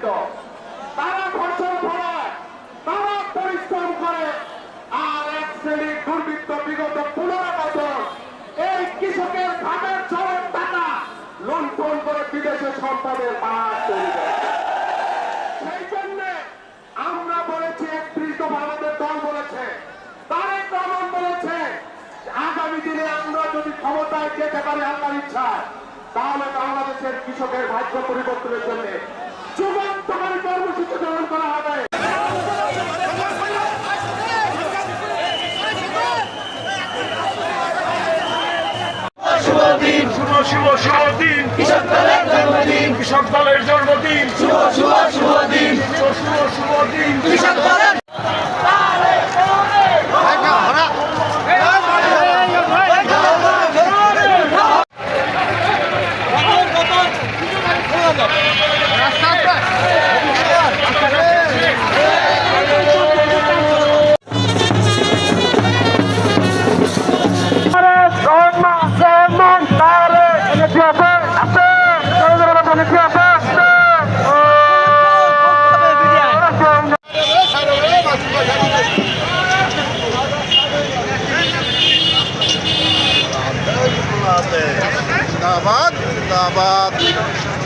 পর্যন্ত তারা ফসল ফলায় তারা পরিশ্রম করে, আর এক শ্রেণির দুর্বৃত্ত বিগত পনেরো বছর এই কৃষকের ঘাটের চরের টাকা লুণ্ঠন করে বিদেশে সম্পদের পাহাড় তৈরি সেই জন্য আমরা বলেছি, একত্রিশ দফা দল বলেছে, তারেক রহমান বলেছে, আগামী দিনে আমরা যদি ক্ষমতায় যেতে পারি আল্লাহর ইচ্ছায়, তাহলে বাংলাদেশের কৃষকের ভাগ্য পরিবর্তনের জন্য শুভ শুভ শুভ দিন কৃষক দলের জন্মদিন। কৃষক দলের জন্মদিন। শুভ শুভ শুভ দিন শুভ শুভ শুভ দিন কৃষক দলের زندہ آباد زندہ آباد